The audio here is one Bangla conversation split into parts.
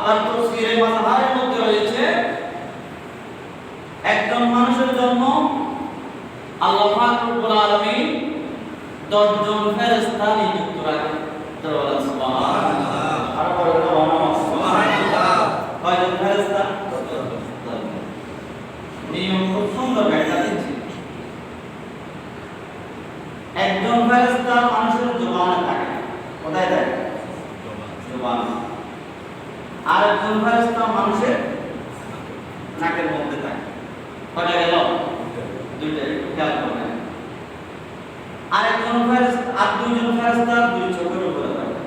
আবার তফসিরে মাযহারের মধ্যে রয়েছে? একজন মানুষের জন্য আল্লাহ পাক রব্বুল আলামিন 10 জন ফেরেশতা নিযুক্ত রাখেন। তাআলা সুবহানাল্লাহ। আর পরে সুবহানাল্লাহ। কয়জন ফেরেশতা? নিয়ম খুব সুন্দর ব্যাখ্যা দিচ্ছি। একজন ফেরেশতা মানুষের জবানে থাকে। কোথায় থাকে? জবান। আর একজন ফেরেশতা মানুষের নাকের মধ্যে থাকে। কয়টা গেল। দুইটা খেয়াল করবেন। আর একজন ফেরেশতা আর দুইজন ফেরেশতা দুই চোখের উপরে থাকে।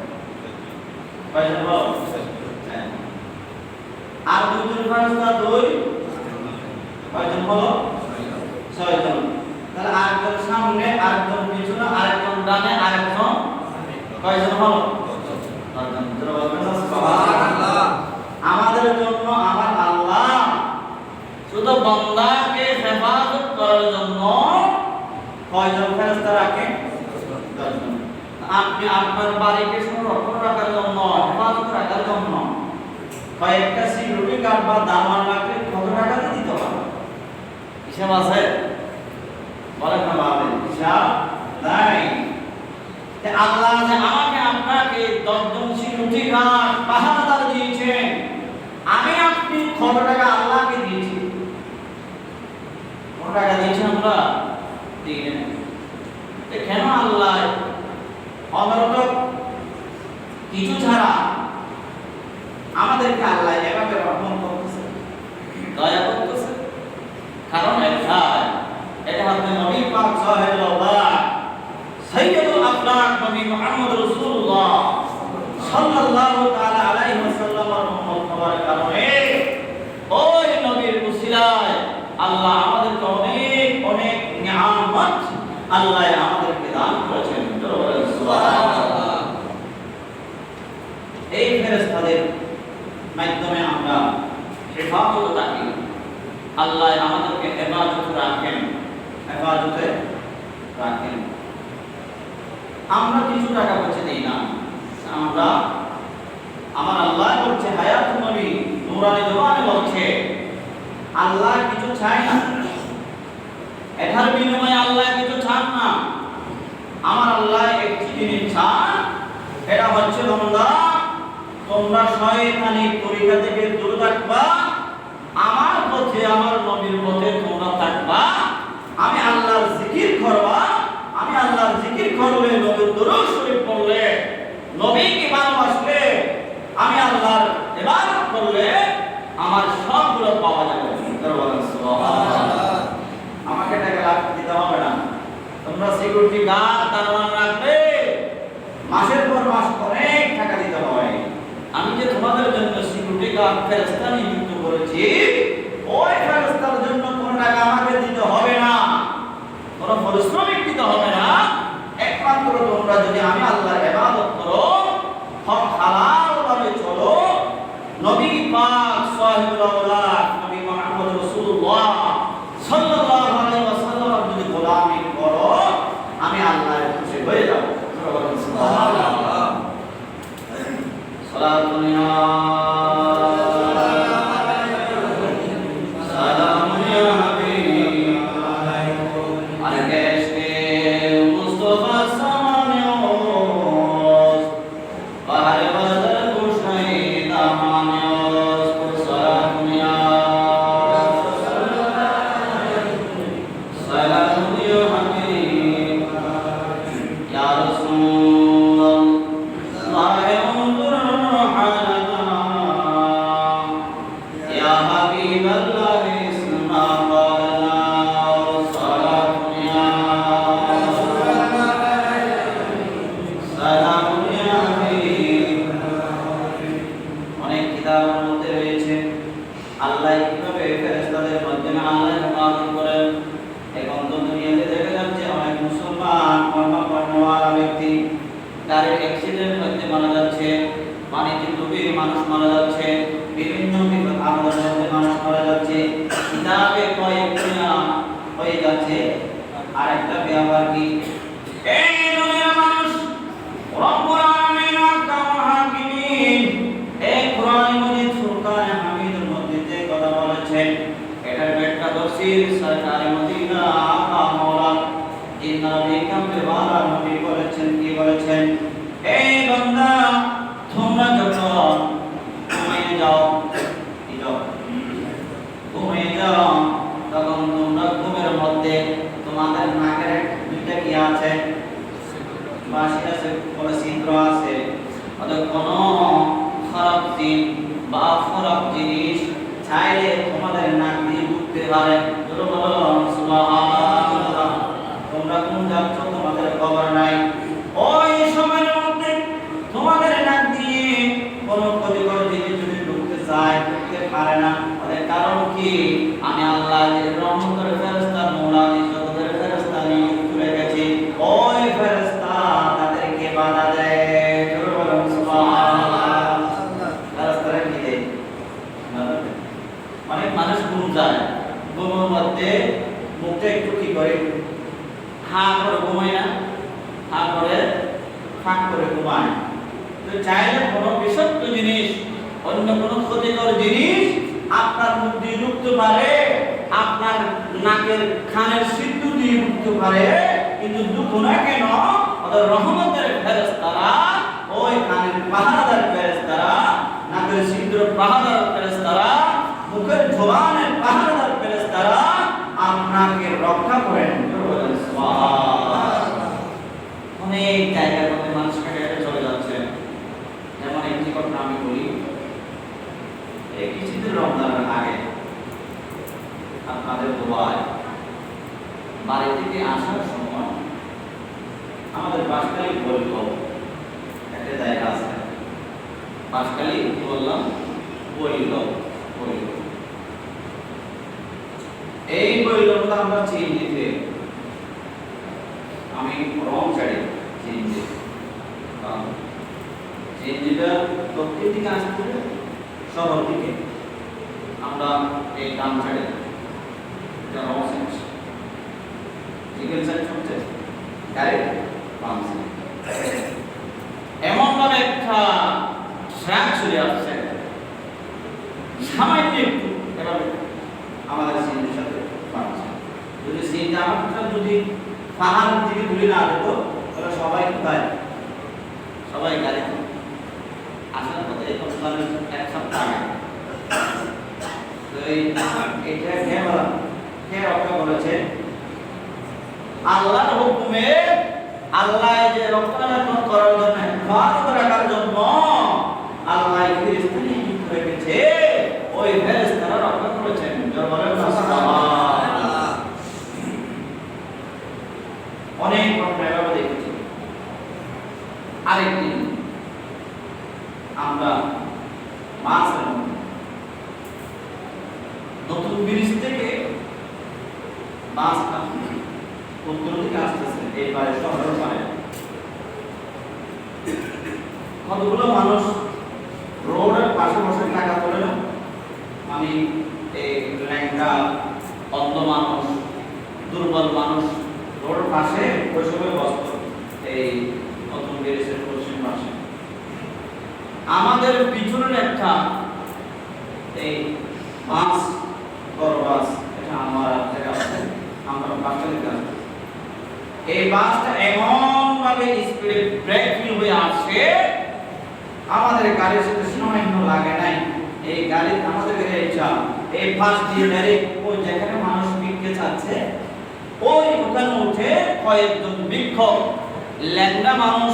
হ্যাঁ। আর দুইজন ফেরেশতা দুই কয়জন হলো ছয়জন। তাহলে আরেকজন সামনে, আরেকজন পিছনে, আরেকজন ডানে, আরেকজন কয়জন হলো ছয়জন। জোরে বলবেন না সুবহানাল্লাহ। আমাদের জন্য আমার আল্লাহ শুধু বান্দাকে হেফাজত করার জন্য কয়জন ফেরেশতা দশজন। আপনি আপনার বাড়িকে সংরক্ষণ রাখার জন্য, হেফাজত রাখার জন্য কয়েকটা সিকিউরিটি গার্ড বা দারোয়ান রাখলে কত টাকা দিয়ে দিতে হবে হিসাব আছে? বলেন না বাবা হিসাব নাই। আল্লাহ যে আমাকে আপনাকে দশজন সিকিউরিটি গার্ড পাহারাদার দিয়েছেন। আমি আপনি কত টাকা আল্লাহকে টাকা দিয়েছেন আমরা কেন আল্লাহ কিছু ছাড়া আমাদেরকে আল্লাহ এভাবে রহমত করতেছে? দয়া করতেছে? কারণ একটাই এটা হচ্ছে নবী পাক সাহেবুল্লাহ সাইয়্যিদুল আখলাক নবী মুহাম্মদ রাসূলুল্লাহ সাল্লাল্লাহু তাআলা আলাইহি ওয়াসাল্লামের উম্মত হওয়ার কারণে ওই নবীর উসিলায় আল্লাহ আমাদেরকে অনেক অনেক নিয়ামত আল্লাহ আমাদেরকে দান করেছেন। এই ফেরেশতাদের মাধ্যমে আমরা হেফাজত থাকি। আল্লাহ আমাদেরকে হেফাজত রাখেন। হেফাজতে রাখেন। আমরা কিছু টাকা পয়সা দিই না। আমরা, আমার আল্লাহ বলছে হায়াত নবী, নুরানি জবানে বলছে, আল্লাহ কিছু চায় না। এটার বিনিময়ে আল্লাহ কিছু চান না। আমার আল্লাহ একটি জিনিস চান এটা হচ্ছে বান্দা তোমরা শয়তানি তরিকা থেকে দূরে থাকবা, আমার পথে আমার নবীর পথে তোমরা থাকবা আমি আল্লাহর জিকির করবা আমি আল্লাহর জিকির করলে নবীর দরুদ শরীফ পড়লে নবীকে ভালোবাসলে আমি আল্লাহর ইবাদত করলে আমার সবগুলো পাওয়া যাবে দরবার সুবহানাল্লাহ আমাকে টাকা লাখ দিতে হবে না তোমরা সিকিউরিটি গার্ড দারোয়ান রাখবে মাসের পর মাস অনেক টাকা দিতে হয় আমি যে তোমাদের জন্য ফেরেশতা নিযুক্ত ওই জন্য কোনো টাকা আমাকে দিতে হবে না। কোনো পরিশ্রমিক দিতে হবে না। একমাত্র তোমরা যদি আমি আল্লাহর ইবাদত করো, হক হালাল ভাবে চলো, নবী পাক সাহেবুল দিন বা খারাপ জিনিস চাইলে তোমাদের নাক দিয়ে ঢুকতে পারে। সুবহানাল্লাহ তোমরা কোন যাচ্ছ তোমাদের খবর নাই ওই সময়ের মধ্যে তোমাদের নাক দিয়ে কোনো ক্ষতিকর জিনিস যদি ঢুকতে চায় ঢুকতে পারে না ওদের কারণ কি আমি আল্লাহ যে রহমতের ফেরেশতা মৌলানি জগতের ফেরেশতা নিযুক্ত রেখেছি ওই ফেরেশতা তাদেরকে বাধা দেয় জোরে বলুন সুবহানাল্লাহ ফেরেশতারা কি দেয় বাধা দেয়। অনেক মানুষ ঘুম যায় ঘুমের মধ্যে মুখটা একটু কি করে হা করে ঘুমায় না হা করে ফাঁক করে ঘুমায় তো চাইলে কোনো বিষাক্ত জিনিস, অন্য কোনো ক্ষতিকর জিনিস আপনার মুখ দিয়ে ঢুকতে পারে, আপনার নাকের খানের সিদ্ধ দিয়ে ঢুকতে পারে, কিন্তু দুঃখ না কেন? ওদের রহমতের ফেরেস্তারা ওই কানের পাহারাদার ফেরেস্তারা নাকের সিদ্ধ পাহারাদার ফেরেস্তারা মুখের জবানের পাহারাদার ফেরেস্তারা আপনাকে রক্ষা করেন। অনেক জায়গার মধ্যে মানুষ হেঁটে হেঁটে চলে যাচ্ছে যেমন একটি বলি এই কিছুদিন রমজানের আগে আপনাদের দোয়ায় বাড়ি থেকে আসার সময় আমাদের বাসকালী বলল একটা জায়গা আছে। বাসকালী বললাম? বলিল বলিল এই বইলটা আমরা চিহ্নিতে আমি রং ছাড়ি চিনজি চিনজিটা দক্ষিণ দিকে আসতে শহর দিকে আমরা এই ডান এটা রং সেন্স হচ্ছে ডাইরেক্ট বাম এমন ভাবে একটা ট্র্যাক চলে আসছে। এভাবে আমাদের সিনের সাথে পাচ্ছে যদি সিনটা আমারটা যদি পাহাড়ের দিকে তুলে না তাহলে সবাই কোথায়? সবাই গাড়ি এই এক সপ্তাহ তো এটা কে বলা কে রক্ষা করেছে আল্লাহর হুকুমে আল্লাহ যে রক্ষণাবেক্ষণ করার জন্য হেফাজত রাখার জন্য আল্লাহ ফেরেশতা নিযুক্ত রেখেছে। ওই ফেরেশতারা রক্ষা করেছেন। অনেক ঘটনা এভাবে দেখেছি। আরেকদিন আমরা নতুন ব্রিজ থেকে মাছটা উত্তর দিকে আসতেছে এই পারে, শহরের কতগুলো মানুষ রোডের পাশে বসে টাকা তোলে না? মানে এই ল্যাংটা অন্ধ মানুষ, দুর্বল মানুষ, রোডের পাশে ওই সময় বসত। এই নতুন ব্রিজের আমাদের পিছনের একটা এই বাস, বড় বাস, এটা আমার থেকে আসছে আমরা বাসটা দিকে আসছি এই বাসটা এমন ভাবে স্পিডে ব্রেক ফিল হয়ে আসছে, আমাদের গাড়ির সাথে সামান্য লাগে নাই। এই গাড়ি আমাদের ইচ্ছা এই বাস দিয়ে ডাইরেক্ট ওই যেখানে মানুষ বিকতে চাচ্ছে ওই ওখানে উঠে কয়েকজন বিক্ষোভ ল্যাংড়া মানুষ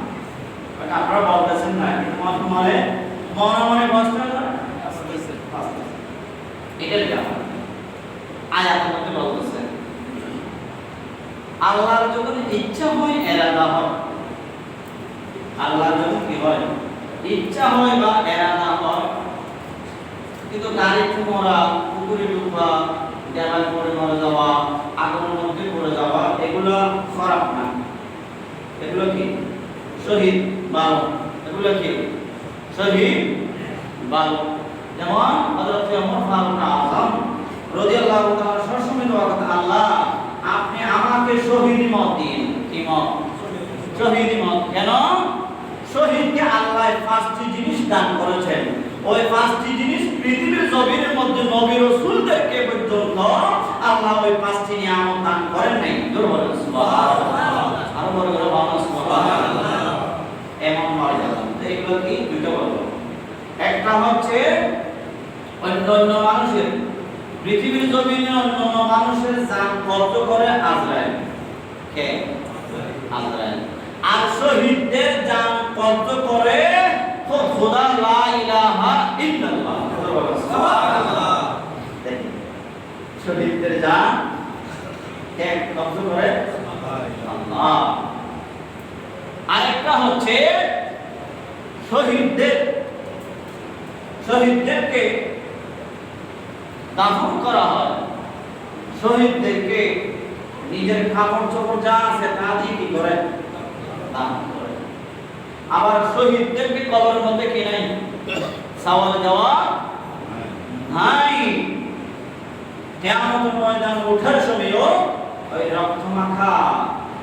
আপনারা বলতেছেন না, কিন্তু মনে মনে মনে কষ্ট মধ্যে বলতেছে, আল্লাহর যখন ইচ্ছা হয়, এরাদা হয়। আল্লাহর যখন কি হয়? ইচ্ছা হয় বা এরাদা হয়। কিন্তু গাড়ি ঠুমরা পুকুরে ডুবা দেওয়াল পড়ে মরে যাওয়া, আগুনের মধ্যে পড়ে যাওয়া, এগুলো খারাপ না। এগুলো কি? শহীদ বাল এগুলো কি? শহীদ বাল যেমন হযরত ওমর ফারুক আযম রাদিয়াল্লাহু তাআলা সবসময় দোয়া করতেন, আল্লাহ, আপনি আমাকে শহীদ মত দিন। কি মত? শহীদ মত কেন? শহীদকে আল্লাহ পাঁচটি জিনিস দান করেছেন। ওই পাঁচটি জিনিস পৃথিবীর জমিনের মধ্যে নবী রাসূলদেরকে পর্যন্ত আল্লাহ ওই পাঁচটি নিয়ামত দান করেন নাই। জোর বলেন, সুবহানাল্লাহ আরও বড় করে বলেন সুবহানাল্লাহ এমন মর্যাদা কি দুটো বলব একটা হচ্ছে অন্য অন্য মানুষের, পৃথিবীর জমিনে অন্য অন্য মানুষের জান কত করে আজরাইল। কে? আজরাইল। আর শহীদদের জান কত করে খোদা লা ইলাহা ইল্লাল্লাহ। সুবহানাল্লাহ শহীদদের জান কে কত করে? আল্লাহ। আরেকটা হচ্ছে শহীদদের শহীদদেরকে দাফন করা হয়। শহীদদেরকে নিজের কাপড় চোপড় যা আছে তা দিয়ে কি করে? দাফন করে। আবার শহীদদেরকে কবরের মধ্যে কি নাই? সাওয়াল দেওয়া নাই। কেয়ামতের ময়দান ওঠার সময়ও ওই রক্ত মাখা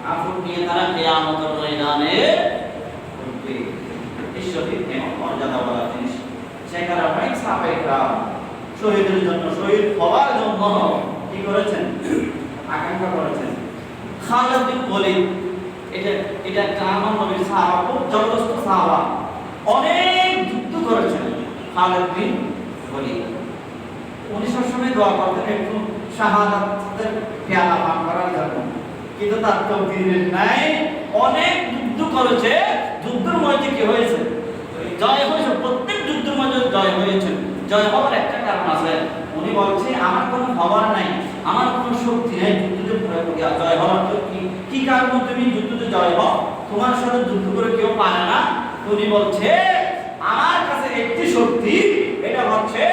কাপড় নিয়ে তারা কেয়ামতের ময়দানে উঠবে। শহীদ কেমন মর্যাদা বলা জিনিস। শহীদের জন্য শহীদ হওয়ার জন্য কি করেছেন? আকাঙ্ক্ষা করেছেন। এটা এটা নবীর সাহাবা, খুব জবরদস্ত সাহাবা, অনেক যুদ্ধ করেছেন উনি সবসময় দোয়া করতেন একটু শাহাদাতের পেয়ালা পান করার জন্য। কিন্তু তার তৌকিরের নাই অনেক যুদ্ধ করেছে। যুদ্ধের মধ্যে কি হয়েছে? জয় হয়েছে, প্রত্যেক যুদ্ধের মধ্যে জয় হয়েছে জয় হওয়ার একটা কারণ আছে, উনি বলছে, আমার কোনো খবর নাই, আমার কোনো শক্তি নেই যুদ্ধে জয় হওয়ার তো কি কি কারণে তুমি যুদ্ধতে জয় হও? তোমার সাথে যুদ্ধ করে কেউ পারে না? উনি বলছে, আমার কাছে একটি শক্তি, এটা হচ্ছে,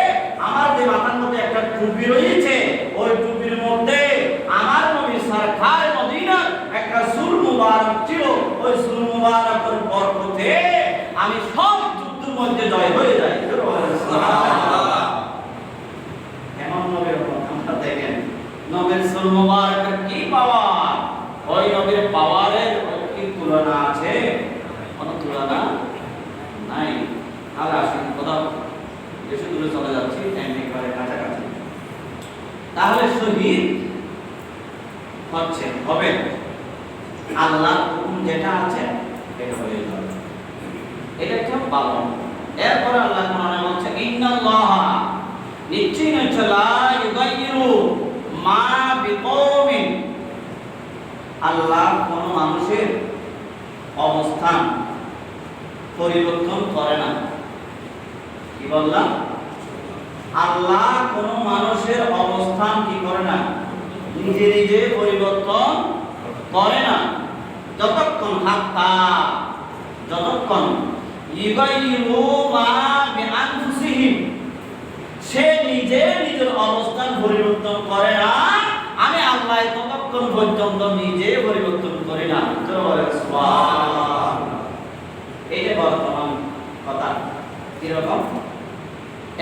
আমার যে মাথার মধ্যে একটা টুপি রয়েছে, ওই টুপির মধ্যে আমার নবী সরকার মদিনা একটা সুর মুবারক ছিল। ওই সুর মুবারকের বরকতে আমি সব মধ্যে জয় হয়ে যাই এমন নবীর কথা দেখেন, নবীর মুবারকের কি পাওয়ার? ওই নবীর পাওয়ারের কি তুলনা আছে? কোনো তুলনা নাই। আর আসেন, কোথাও বেশি দূরে চলে যাচ্ছি একেবারে কাছাকাছি। তাহলে শহীদ হচ্ছে হবে। আল্লাহ যেটা আছে, এটা হয়ে যাবে। এটা একটা পালন। এরপর আল্লাহ কোরআনে বলছে, ইন্নাল্লাহ নিশ্চয়ই নিশ্চয় লা ইউগাইয়িরু মা বিকৌমিন আল্লাহ কোন মানুষের অবস্থান পরিবর্তন করে না। কি বললাম? আল্লাহ কোন মানুষের অবস্থান কি করে না? নিজে নিজে পরিবর্তন করে না। যতক্ষণ হাত্তা, যতক্ষণ ইউগাইরু সে নিজে নিজের অবস্থান পরিবর্তন করে না। আমি আল্লাহ ততক্ষণ পর্যন্ত নিজে পরিবর্তন করি না। এটা বর্তমান কথা কীরকম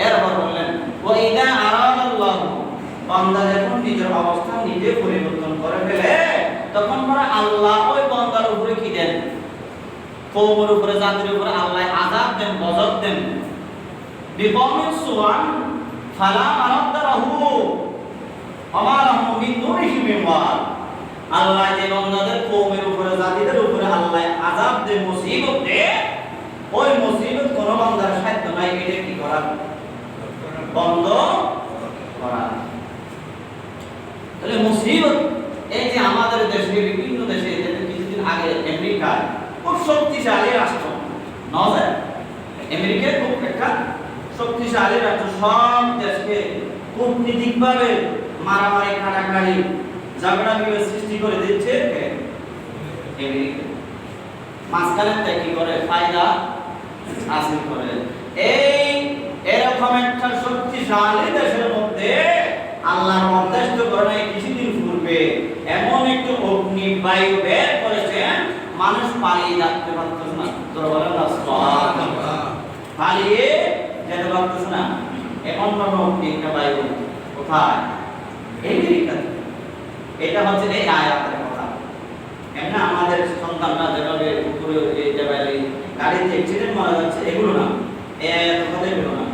এরপর বললেন ও ইদা আরাদাল্লাহ। বান্দা যখন নিজের অবস্থান নিজে পরিবর্তন করে ফেলে, তখন পরে আল্লাহ ওই বান্দার উপরে কি দেন? কওমের উপরে, জাতির উপরে আল্লাহ আযাব দেন, গজব দেন। বিকওমিন সুওয়ান ফালা মারাদ্দা লাহু, ওমা লাহু মিন দুনিহি মিন আল্লাহ যে বান্দাদের কওমের উপরে, জাতিদের উপরে আল্লাহ আযাব দেন, মুসিবত দেন ওই মুসিবত কোন বান্দার সাধ্য নাই, এটা কি করা? বন্ধ করা। তাহলে মুসিবত, এই যে আমাদের দেশে, বিভিন্ন দেশে কিছুদিন আগে আমেরিকা খুব শক্তিশালী রাষ্ট্র। নজর আমেরিকা খুব একটা শক্তিশালী রাষ্ট্র। সব দেশকে কূটনীতিকভাবে মারামারি কাটাকাটি ঝগড়া, বিবাদ সৃষ্টি করে দিচ্ছে মাঝখানে থেকে কি করে? ফায়দা হাসিল করে। এই, এরকম একটা শক্তিশালী দেশের মধ্যে আল্লাহ নির্দিষ্ট করেন কিছুদিন পূর্বে এমন একটু অগ্নি বায়ু বের করেছেন মানুষ পালিয়ে যেতে পারতেছে না তোর বলেন পালিয়ে যেতে পারতেছে না ভাবে একটা বায়ু কোথায়? এটা হচ্ছে এই আয়াতের কথা। এমনি আমাদের সন্তানরা যেভাবে উপরে এই জায়গায় গাড়িতে অ্যাক্সিডেন্ট মারা যাচ্ছে, এগুলো না। কথা এগুলো না?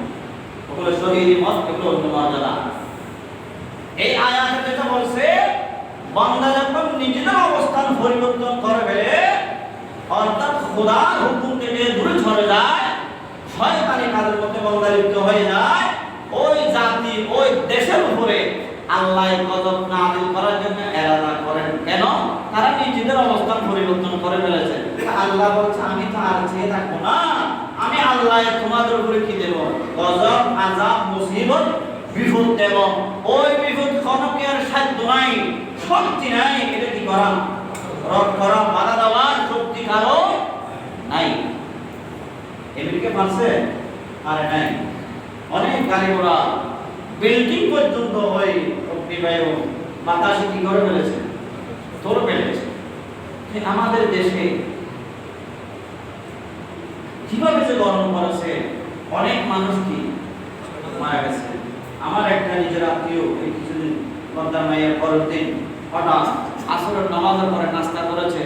এগুলো অন্য এই আয়াতে যেটা বলছে, বান্দা যখন নিজেদের অবস্থান পরিবর্তন করে খোদার হুকুম থেকে দূরে সরে যায়। শয়তানি কাজের মধ্যে বান্দা লিপ্ত হয়ে যায়। ওই জাতি, ওই দেশের উপরে আল্লাহ গজব নাযিল করার জন্য এরাদা করেন। কেন? তারা নিজেদের অবস্থান পরিবর্তন করে ফেলেছে। আল্লাহ বলছে, আমি তো আর চেয়ে থাকব না। আমি আল্লাহ তোমাদের উপরে কি দেব? গজব, আযাব, মুসিবত, বিপদ দেব। ওই বিপদ কোনো আর সাধ্য নাই, শক্তি নাই। এটা কি করা? রদ করা, বাধা দেওয়ার শক্তি কারও আমাদের দেশে কীভাবে যে গরম করেছে অনেক মানুষ কি মারা গেছে। আমার একটা নিজের আত্মীয় এই কিছুদিন পদ্মা মাইয়ের পরের দিন হঠাৎ আসরের নামাজের পরে নাস্তা করেছে।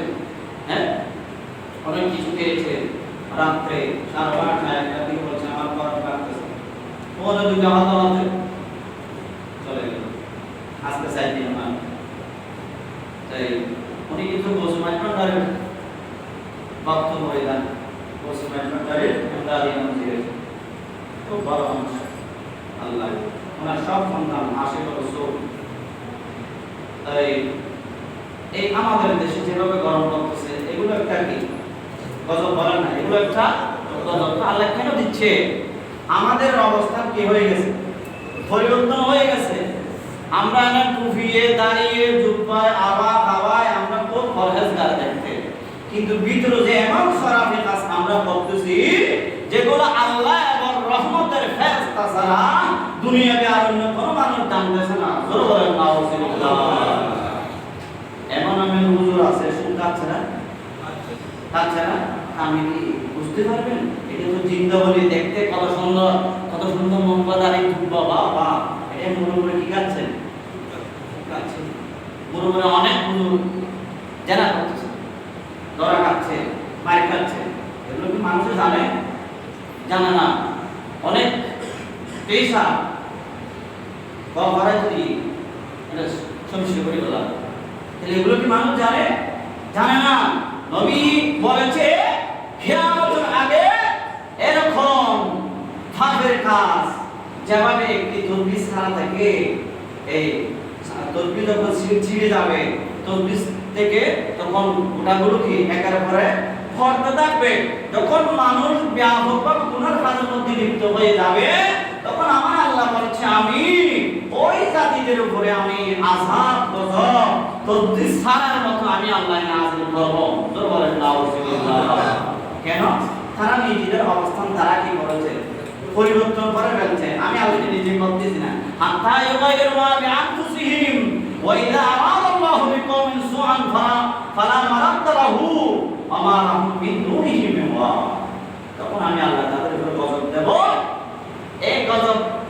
হ্যাঁ? অনেক কিছু খেয়েছে রাত্রে সাড়ে আটটায় একটা আমার লাগতেছে। হাতে চলে গেল। আজকে আমার। তাই উনি কিন্তু বসে বক্তব্য হয়ে যান খুব ভালো মানুষ। আল্লাহ। ওনার সব সন্তান, আশি বছর। তাই এই আমাদের দেশে যেভাবে গরম করতেছে এগুলো একটা কি? গজব বলেন না, এগুলো একটা গজব। তো আল্লাহ কেন দিচ্ছে? আমাদের অবস্থা কি হয়ে গেছে? পরিবর্তন হয়ে গেছে। আমরা না টুফিয়ে দাঁড়িয়ে, জুব্বায়, আবা খাওয়ায় আমরা খুব পরহেজগার দেখতে? কিন্তু ভিতরে যে এমন সরাফি কাজ আমরা করতেছি, যেগুলো আল্লাহ এবং রহমতের ফেরেশতা ছাড়া দুনিয়াতে আর অন্য কোনো মানুষ জানতেছে না। জোর বলেন, নাউজুবিল্লাহ। এমন এমন হুজুর আছে শুন না? কাচ্ছে না আমি কি বুঝতে পারবেন? এটা তো চিন্তা বলি দেখতে কত সুন্দর কত সুন্দর মোমবাদারি ধুবা বাবা। এটা মনে করে কি খাচ্ছেন খাচ্ছে মনে করে অনেক হুজুর জানা করতেছে। ধরা খাচ্ছে, মার খাচ্ছে। এগুলো কি মানুষ জানে? জানে না। অনেক পেশা। বাবা যদি এটা করে গেলাম তাহলে এগুলো কি মানুষ জানে? জানে না। নবী বলেছে, কিয়ামতের আগে এরকম ফাঁকের কাজ যেভাবে একটি তরবিজ ছাড়া থাকে এই তরবিজ যখন ছিঁড়ে যাবে তরবিজ থেকে তখন ওটাগুলো কি একের পরে ফর্দ থাকবে? যখন মানুষ ব্যাপকভাবে গুনার কাজের মধ্যে লিপ্ত হয়ে যাবে আল্লাহ বলছে, আমি ওই জাতিদের উপরে আমি আযাব গজব তদ্দিস সারার মতো আমি আল্লাহ নাযিল করব। জোর বলেন কেন? তারা নিজেদের অবস্থান তারা কি করেছে? পরিবর্তন করে ফেলছে। আমি আল্লাহ নিজে করতেছি না। হাত্তা ইউগাইরু মা বিআনফুসিহিম, ওয়া ইযা আরাদা আল্লাহু সুআন, ফালা ফালা মারাদ্দা লাহু, ওয়া মিন দুনিহি মিন ওয়াক তখন আমি আল্লাহ তাদের উপর গজব দেব। এই গজব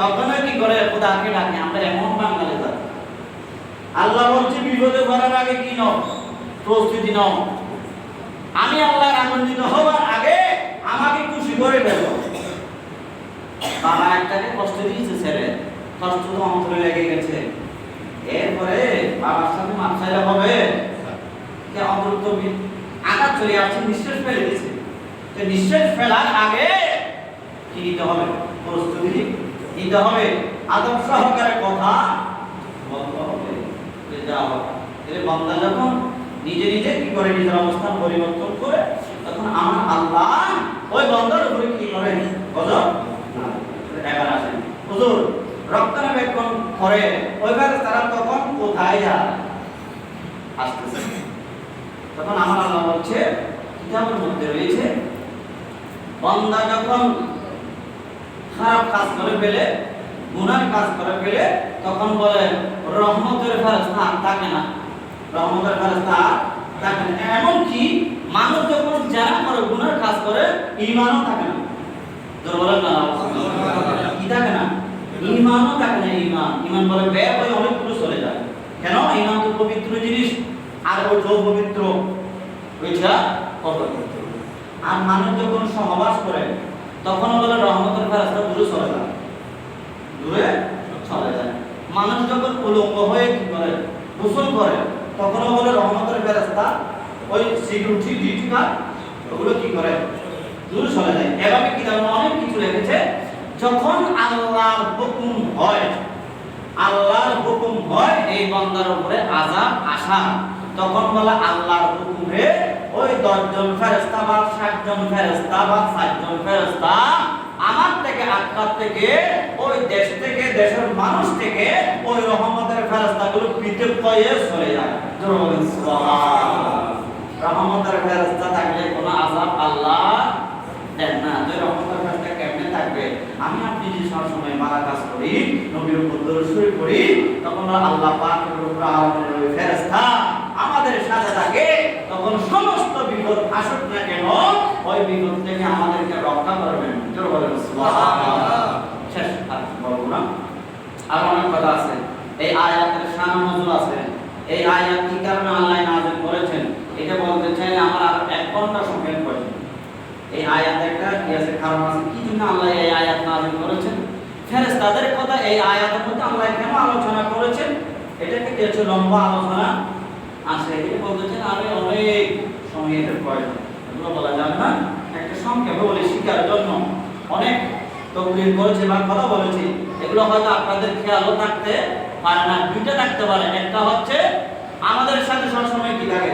তখন কি করে? খোদাকে ডাকে। আমরা এমন বাঙালি জাতি। আল্লাহ বলছে, বিপদে পড়ার আগে কি নাও? প্রস্তুতি নাও। আমি আল্লাহর আনন্দিত হবার আগে আমাকে খুশি করে দেব বাবা একটাকে কষ্ট দিয়েছে ছেলে। কষ্ট তো অন্তরে লেগে গেছে। এরপরে বাবার সাথে চাইলে হবে। যে অন্তত আঘাত চলে আসছে, নিঃশ্বাস ফেলে দিয়েছে। নিঃশ্বাস ফেলার আগে কি নিতে হবে? প্রস্তুতি নিতে হবে। আদব সহকারে কথা বন্ধ হবে। যে তাহলে বান্দা যখন নিজে নিজে কি করে নিজের অবস্থান পরিবর্তন করে, তখন আমার আল্লাহ ওই বান্দার উপরে কি করে? গজব এবার আসেন। হুজুর, রক্তনাবেক্ষণ করে ওইবার তারা তখন কোথায় যায়? আসতেছে। তখন আমার আল্লাহ বলছে, কিতাবের মধ্যে রয়েছে, বান্দা যখন খারাপ কাজ করে ফেলে গুনার কাজ করে ফেলে তখন বলে রহমতের ফেরস্তা থাকে না। রহমতের ফেরস্তা থাকে না। এমনকি মানুষ যখন যারা করে গুনার কাজ করে ইমানও থাকে না। তোর বলেন না কি থাকে না? ইমানও থাকে না ইমান ইমান বলে ব্যয় হয়ে অনেকগুলো চলে যায়। কেন? ইমান তো পবিত্র জিনিস। আর ওই পবিত্র ওইটা অপবিত্র। আর মানুষ যখন সহবাস করে তখন বলে রহমতের ফেরাস্তা দূরে চলে যায়। দূরে চলে যায়। মানুষ যখন উলঙ্গ হয়ে কি করে? গোসল করে, তখন বলে রহমতের ফেরাস্তা ওই সিকিউরিটি ডিউটি কার? ওগুলো কি করে? দূরে চলে যায়। এভাবে কি যেমন অনেক কিছু রেখেছে, যখন আল্লাহর হুকুম হয়, আল্লাহর হুকুম হয়, এই বান্দার উপরে আযাব আসা। তখন বলে আল্লাহর হুকুমে ওই দশজন ফেরেশতা বা ষাটজন ফেরেশতা বা ষাটজন ফেরেশতা আমার থেকে আত্মার থেকে, ওই দেশ থেকে, দেশের মানুষ থেকে ওই রহমতের ফেরেশতাগুলো পৃথক হয়ে চলে যায়। রহমতের ফেরেশতা থাকলে কোনো আযাব আল্লাহ দেন না। যে রহমতের ফেরেশতা কেমনে থাকবে? আমি আপনি যে সবসময় মারা কাজ করি, নবীর উপর শরীফ করি তখন আল্লাহ আলামিনের ফেরেশতা আমাদের সাথে থাকে। তখন সমস্ত বিপদ আসুক না কেন, ওই বিপদ থেকে আমাদেরকে রক্ষা করবেন। শেষ আর বলব না। আর অনেক কথা আছে। এই আয়াতের নজুল আছে। এই আয়াত কি কারণে আল্লাহ নাযিল করেছেন? এটা বলতে চাই, আমার আর এক ঘণ্টা প্রয়োজন। এই আয়াত একটা কি আছে, কারণ আছে। কি জন্য আল্লাহ এই আয়াত নাযিল করেছেন? ফেরেশতাদের কথা এই আয়াতের মধ্যে আল্লাহ কেন আলোচনা করেছেন? এটাকে কিছু লম্বা আলোচনা? বলতেছেন অনেক সময় প্রয়োজন। এগুলো বলা না। সংক্ষেপে শিকার জন্য অনেক বা কথা বলেছি। এগুলো হয়তো আপনাদের থাকতে পারে না থাকতে একটা হচ্ছে আমাদের সাথে সবসময় কি থাকে?